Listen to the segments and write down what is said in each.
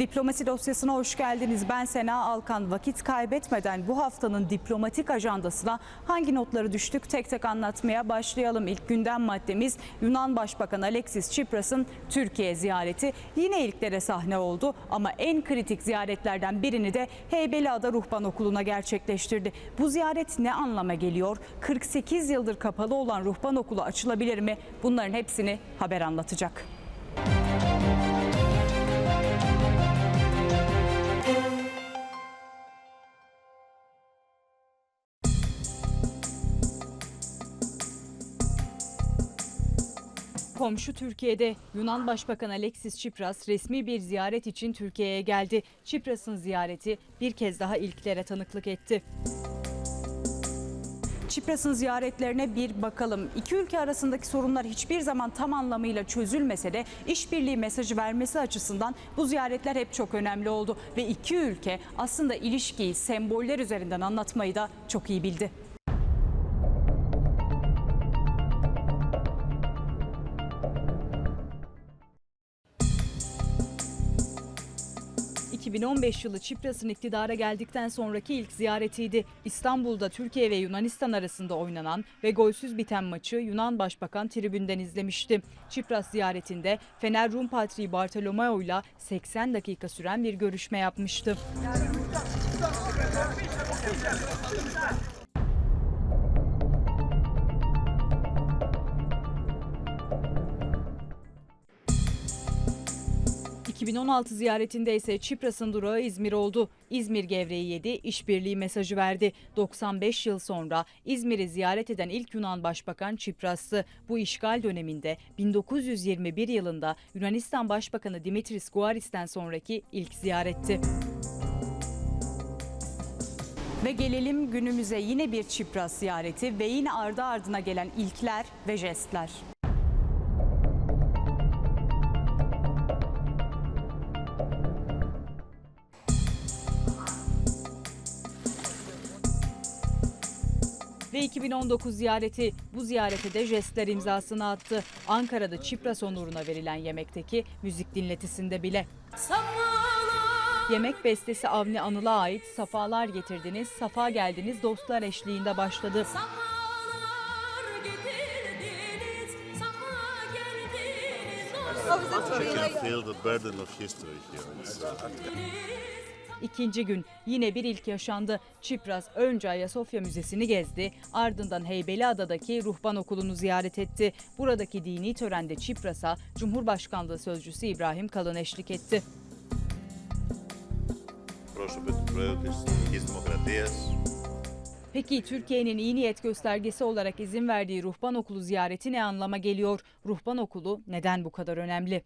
Diplomasi dosyasına hoş geldiniz. Ben Sena Alkan. Vakit kaybetmeden bu haftanın diplomatik ajandasına hangi notları düştük tek tek anlatmaya başlayalım. İlk gündem maddemiz Yunan Başbakanı Alexis Tsipras'ın Türkiye ziyareti. Yine ilklere sahne oldu ama en kritik ziyaretlerden birini de Heybeliada Ruhban Okulu'na gerçekleştirdi. Bu ziyaret ne anlama geliyor? 48 yıldır kapalı olan Ruhban Okulu açılabilir mi? Bunların hepsini haber anlatacak. Komşu Türkiye'de Yunan Başbakan Alexis Tsipras resmi bir ziyaret için Türkiye'ye geldi. Tsipras'ın ziyareti bir kez daha ilklere tanıklık etti. Tsipras'ın ziyaretlerine bir bakalım. İki ülke arasındaki sorunlar hiçbir zaman tam anlamıyla çözülmese de işbirliği mesajı vermesi açısından bu ziyaretler hep çok önemli oldu. Ve iki ülke aslında ilişkiyi semboller üzerinden anlatmayı da çok iyi bildi. ...2015 yılı Çipras'ın iktidara geldikten sonraki ilk ziyaretiydi. İstanbul'da Türkiye ve Yunanistan arasında oynanan ve golsüz biten maçı Yunan Başbakan tribünden izlemişti. Çipras ziyaretinde Fener Rum Patriği Bartolomeo ile 80 dakika süren bir görüşme yapmıştı. ...2016 ziyaretinde ise Çipras'ın durağı İzmir oldu. İzmir gevreği yedi, işbirliği mesajı verdi. 95 yıl sonra İzmir'i ziyaret eden ilk Yunan Başbakan Çipras'tı. Bu işgal döneminde 1921 yılında Yunanistan Başbakanı Dimitris Guaris'ten sonraki ilk ziyaretti. Ve gelelim günümüze yine bir Çipras ziyareti ve yine ardı ardına gelen ilkler ve jestler. Ve 2019 ziyareti bu ziyarete de jestler imzasını attı. Ankara'da Çipras onuruna verilen yemekteki müzik dinletisinde bile. Yemek bestesi Avni Anıl'a ait Safalar Getirdiniz, Safa Geldiniz dostlar eşliğinde başladı. I can feel the burden of history here. İkinci gün yine bir ilk yaşandı. Çipras önce Ayasofya Müzesi'ni gezdi, ardından Heybeliada'daki Ruhban Okulu'nu ziyaret etti. Buradaki dini törende Çipras'a Cumhurbaşkanlığı Sözcüsü İbrahim Kalın eşlik etti. Peki Türkiye'nin iyi niyet göstergesi olarak izin verdiği ruhban okulu ziyareti ne anlama geliyor? Ruhban okulu neden bu kadar önemli?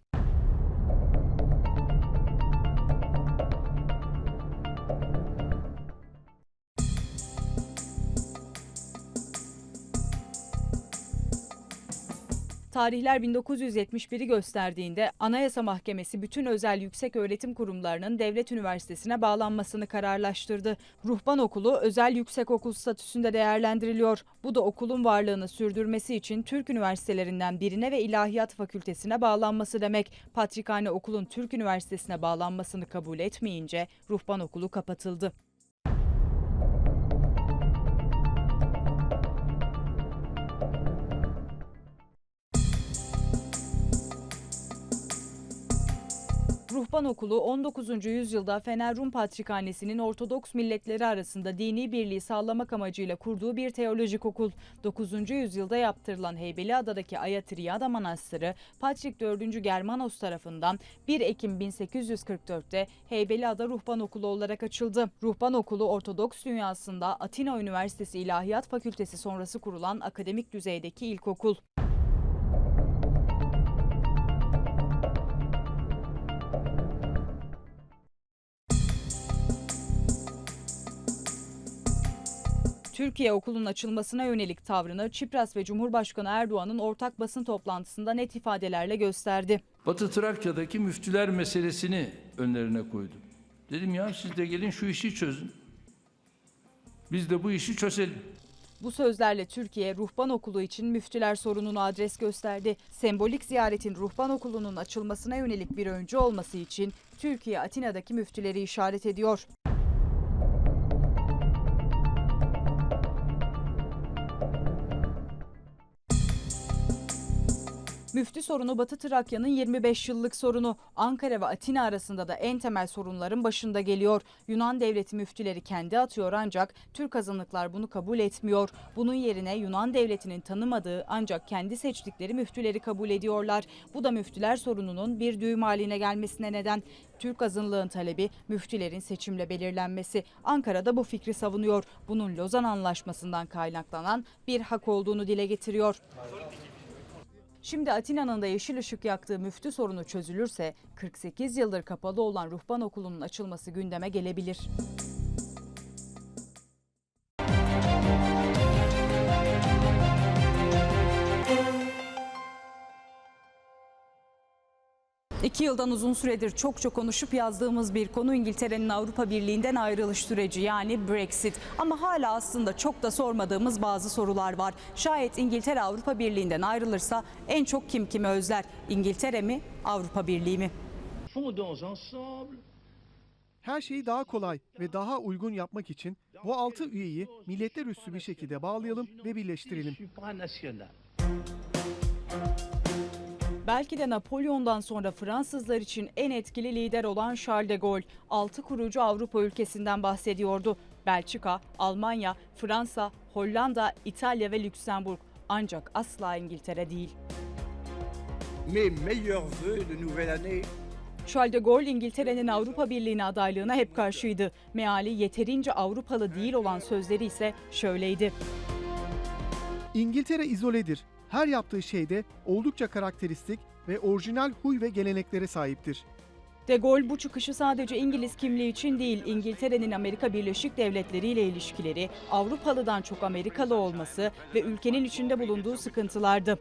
Tarihler 1971'i gösterdiğinde Anayasa Mahkemesi bütün özel yüksek öğretim kurumlarının devlet üniversitesine bağlanmasını kararlaştırdı. Ruhban Okulu özel yüksek okul statüsünde değerlendiriliyor. Bu da okulun varlığını sürdürmesi için Türk üniversitelerinden birine ve İlahiyat Fakültesine bağlanması demek. Patrikhane Okul'un Türk Üniversitesi'ne bağlanmasını kabul etmeyince Ruhban Okulu kapatıldı. Ruhban Okulu 19. yüzyılda Fener Rum Patrikhanesi'nin Ortodoks milletleri arasında dini birliği sağlamak amacıyla kurduğu bir teolojik okul. 9. yüzyılda yaptırılan Heybeliada'daki Ayatriyada Manastırı Patrik 4. Germanos tarafından 1 Ekim 1844'te Heybeliada Ruhban Okulu olarak açıldı. Ruhban Okulu Ortodoks dünyasında Atina Üniversitesi İlahiyat Fakültesi sonrası kurulan akademik düzeydeki ilkokul. Türkiye okulun açılmasına yönelik tavrını Çipras ve Cumhurbaşkanı Erdoğan'ın ortak basın toplantısında net ifadelerle gösterdi. Batı Trakya'daki müftüler meselesini önlerine koydum. Dedim ya siz de gelin şu işi çözün. Biz de bu işi çözelim. Bu sözlerle Türkiye ruhban okulu için müftüler sorununu adres gösterdi. Sembolik ziyaretin ruhban okulunun açılmasına yönelik bir öncü olması için Türkiye Atina'daki müftüleri işaret ediyor. Müftü sorunu Batı Trakya'nın 25 yıllık sorunu. Ankara ve Atina arasında da en temel sorunların başında geliyor. Yunan devleti müftüleri kendi atıyor ancak Türk azınlıklar bunu kabul etmiyor. Bunun yerine Yunan devletinin tanımadığı ancak kendi seçtikleri müftüleri kabul ediyorlar. Bu da müftüler sorununun bir düğüm haline gelmesine neden. Türk azınlığın talebi müftülerin seçimle belirlenmesi. Ankara da bu fikri savunuyor. Bunun Lozan Anlaşması'ndan kaynaklanan bir hak olduğunu dile getiriyor. Şimdi Atina'nın da yeşil ışık yaktığı müftü sorunu çözülürse 48 yıldır kapalı olan ruhban okulunun açılması gündeme gelebilir. İki yıldan uzun süredir çok çok konuşup yazdığımız bir konu İngiltere'nin Avrupa Birliği'nden ayrılış süreci yani Brexit. Ama hala aslında çok da sormadığımız bazı sorular var. Şayet İngiltere Avrupa Birliği'nden ayrılırsa en çok kim kimi özler? İngiltere mi, Avrupa Birliği mi? Her şeyi daha kolay ve daha uygun yapmak için bu altı üyeyi milletler üstü bir şekilde bağlayalım ve birleştirelim. Belki de Napolyon'dan sonra Fransızlar için en etkili lider olan Charles de Gaulle, 6 kurucu Avrupa ülkesinden bahsediyordu. Belçika, Almanya, Fransa, Hollanda, İtalya ve Lüksemburg. Ancak asla İngiltere değil. Mes meilleurs vœux de nouvelle année Charles de Gaulle İngiltere'nin Avrupa Birliği'ne adaylığına hep karşıydı. Meali yeterince Avrupalı değil olan sözleri ise şöyleydi. İngiltere izoledir. Her yaptığı şeyde oldukça karakteristik ve orijinal huy ve geleneklere sahiptir. De Gaulle bu çıkışı sadece İngiliz kimliği için değil, İngiltere'nin Amerika Birleşik Devletleri ile ilişkileri, Avrupalıdan çok Amerikalı olması ve ülkenin içinde bulunduğu sıkıntılardı.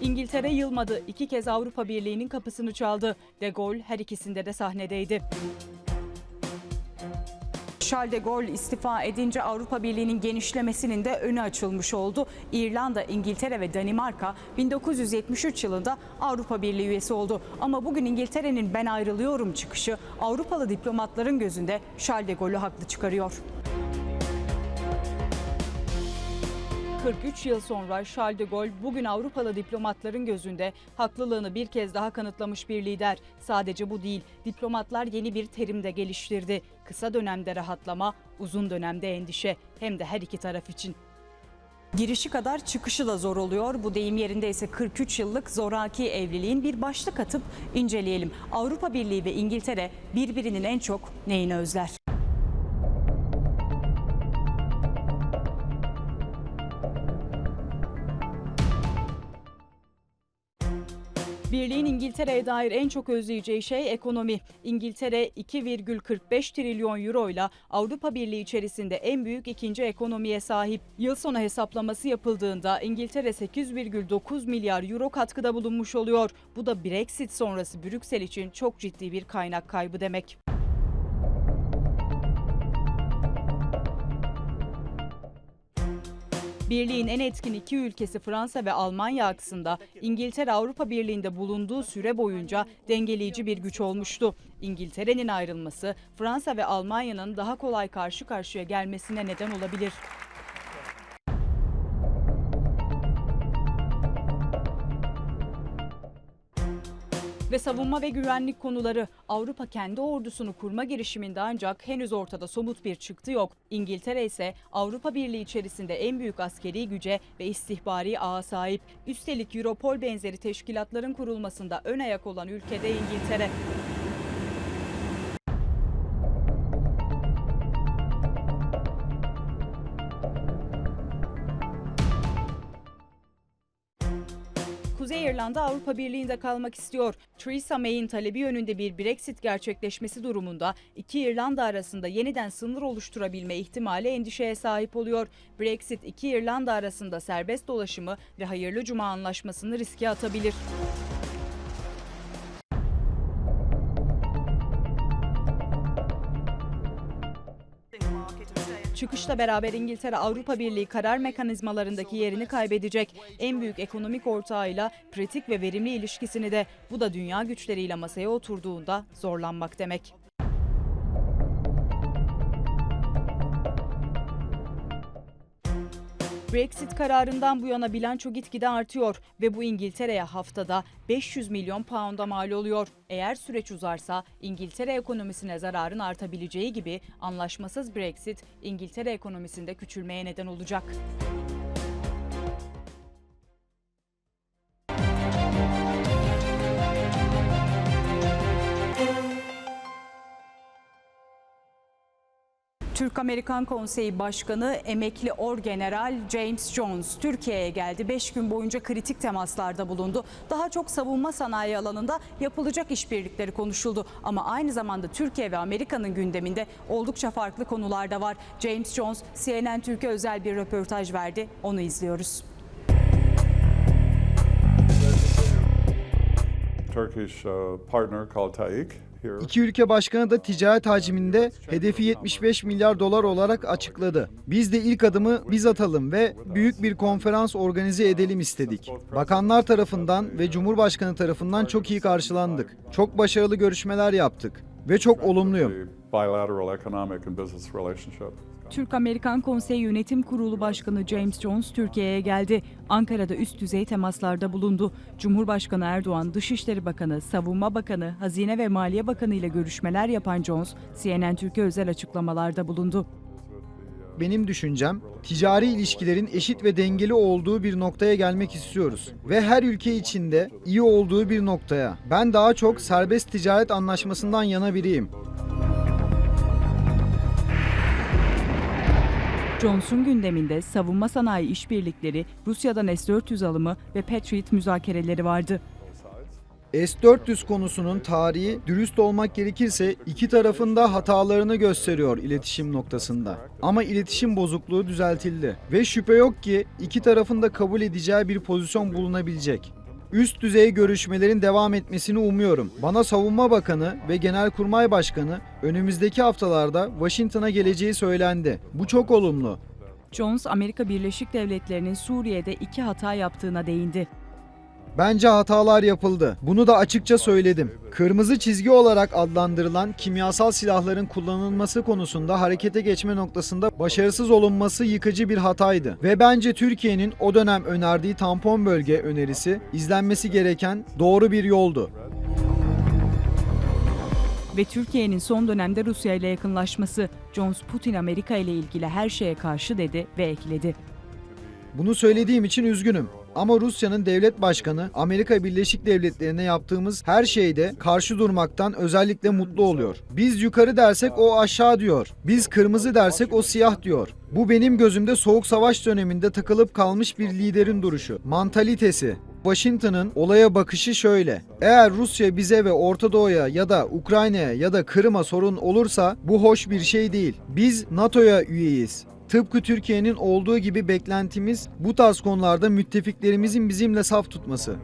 İngiltere yılmadı. İki kez Avrupa Birliği'nin kapısını çaldı. De Gaulle her ikisinde de sahnedeydi. Charles de Gaulle istifa edince Avrupa Birliği'nin genişlemesinin de önü açılmış oldu. İrlanda, İngiltere ve Danimarka 1973 yılında Avrupa Birliği üyesi oldu. Ama bugün İngiltere'nin ben ayrılıyorum çıkışı Avrupalı diplomatların gözünde Charles de Gaulle'ü haklı çıkarıyor. 43 yıl sonra Charles de Gaulle bugün Avrupalı diplomatların gözünde haklılığını bir kez daha kanıtlamış bir lider. Sadece bu değil, diplomatlar yeni bir terim de geliştirdi. Kısa dönemde rahatlama, uzun dönemde endişe hem de her iki taraf için. Girişi kadar çıkışı da zor oluyor. Bu deyim yerinde ise 43 yıllık zoraki evliliğin bir başlık atıp inceleyelim. Avrupa Birliği ve İngiltere birbirinin en çok neyini özler? Birliğin İngiltere'ye dair en çok özleyeceği şey ekonomi. İngiltere 2,45 trilyon euro ile Avrupa Birliği içerisinde en büyük ikinci ekonomiye sahip. Yıl sonu hesaplaması yapıldığında İngiltere 8,9 milyar euro katkıda bulunmuş oluyor. Bu da Brexit sonrası Brüksel için çok ciddi bir kaynak kaybı demek. Birliğin en etkin iki ülkesi Fransa ve Almanya aksında İngiltere Avrupa Birliği'nde bulunduğu süre boyunca dengeleyici bir güç olmuştu. İngiltere'nin ayrılması Fransa ve Almanya'nın daha kolay karşı karşıya gelmesine neden olabilir. Ve savunma ve güvenlik konuları Avrupa kendi ordusunu kurma girişiminde ancak henüz ortada somut bir çıktı yok. İngiltere ise Avrupa Birliği içerisinde en büyük askeri güce ve istihbari ağa sahip. Üstelik Europol benzeri teşkilatların kurulmasında ön ayak olan ülkede İngiltere. Kuzey İrlanda Avrupa Birliği'nde kalmak istiyor. Theresa May'in talebi yönünde bir Brexit gerçekleşmesi durumunda iki İrlanda arasında yeniden sınır oluşturabilme ihtimali endişeye sahip oluyor. Brexit iki İrlanda arasında serbest dolaşımı ve hayırlı cuma anlaşmasını riske atabilir. Çıkışla beraber İngiltere Avrupa Birliği karar mekanizmalarındaki yerini kaybedecek. En büyük ekonomik ortağıyla pratik ve verimli ilişkisini de bu da dünya güçleriyle masaya oturduğunda zorlanmak demek. Brexit kararından bu yana bilanço gitgide artıyor ve bu İngiltere'ye haftada 500 milyon pound'a mal oluyor. Eğer süreç uzarsa İngiltere ekonomisine zararın artabileceği gibi anlaşmasız Brexit İngiltere ekonomisinde küçülmeye neden olacak. Türk-Amerikan Konseyi Başkanı emekli Orgeneral James Jones Türkiye'ye geldi. 5 gün boyunca kritik temaslarda bulundu. Daha çok savunma sanayi alanında yapılacak işbirlikleri konuşuldu. Ama aynı zamanda Türkiye ve Amerika'nın gündeminde oldukça farklı konular da var. James Jones CNN Türkiye özel bir röportaj verdi. Onu izliyoruz. İki ülke başkanı da ticaret hacminde hedefi 75 milyar dolar olarak açıkladı. Biz de ilk adımı biz atalım ve büyük bir konferans organize edelim istedik. Bakanlar tarafından ve Cumhurbaşkanı tarafından çok iyi karşılandık. Çok başarılı görüşmeler yaptık ve çok olumluyum. Türk-Amerikan Konseyi Yönetim Kurulu Başkanı James Jones Türkiye'ye geldi. Ankara'da üst düzey temaslarda bulundu. Cumhurbaşkanı Erdoğan, Dışişleri Bakanı, Savunma Bakanı, Hazine ve Maliye Bakanı ile görüşmeler yapan Jones, CNN Türkiye özel açıklamalarda bulundu. Benim düşüncem ticari ilişkilerin eşit ve dengeli olduğu bir noktaya gelmek istiyoruz ve her ülke içinde iyi olduğu bir noktaya. Ben daha çok serbest ticaret anlaşmasından yana biriyim. Johnson gündeminde savunma sanayi işbirlikleri, Rusya'dan S-400 alımı ve Patriot müzakereleri vardı. S-400 konusunun tarihi dürüst olmak gerekirse iki tarafın da hatalarını gösteriyor iletişim noktasında. Ama iletişim bozukluğu düzeltildi ve şüphe yok ki iki tarafın da kabul edeceği bir pozisyon bulunabilecek. Üst düzey görüşmelerin devam etmesini umuyorum. Bana Savunma Bakanı ve Genelkurmay Başkanı önümüzdeki haftalarda Washington'a geleceği söylendi. Bu çok olumlu. Jones, Amerika Birleşik Devletleri'nin Suriye'de iki hata yaptığına değindi. Bence hatalar yapıldı. Bunu da açıkça söyledim. Kırmızı çizgi olarak adlandırılan kimyasal silahların kullanılması konusunda harekete geçme noktasında başarısız olunması yıkıcı bir hataydı. Ve bence Türkiye'nin o dönem önerdiği tampon bölge önerisi izlenmesi gereken doğru bir yoldu. Ve Türkiye'nin son dönemde Rusya ile yakınlaşması. Jones, Putin Amerika ile ilgili her şeye karşı dedi ve ekledi. Bunu söylediğim için üzgünüm. Ama Rusya'nın devlet başkanı Amerika Birleşik Devletleri'ne yaptığımız her şeyde karşı durmaktan özellikle mutlu oluyor. Biz yukarı dersek o aşağı diyor. Biz kırmızı dersek o siyah diyor. Bu benim gözümde soğuk savaş döneminde takılıp kalmış bir liderin duruşu, mantalitesi. Washington'ın olaya bakışı şöyle. Eğer Rusya bize ve Orta Doğu'ya ya da Ukrayna'ya ya da Kırım'a sorun olursa bu hoş bir şey değil. Biz NATO'ya üyeyiz. Tıpkı Türkiye'nin olduğu gibi beklentimiz bu tarz konularda müttefiklerimizin bizimle saf tutması.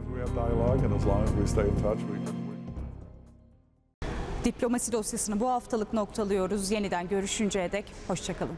Diplomasi dosyasını bu haftalık noktalıyoruz. Yeniden görüşünceye dek hoşçakalın.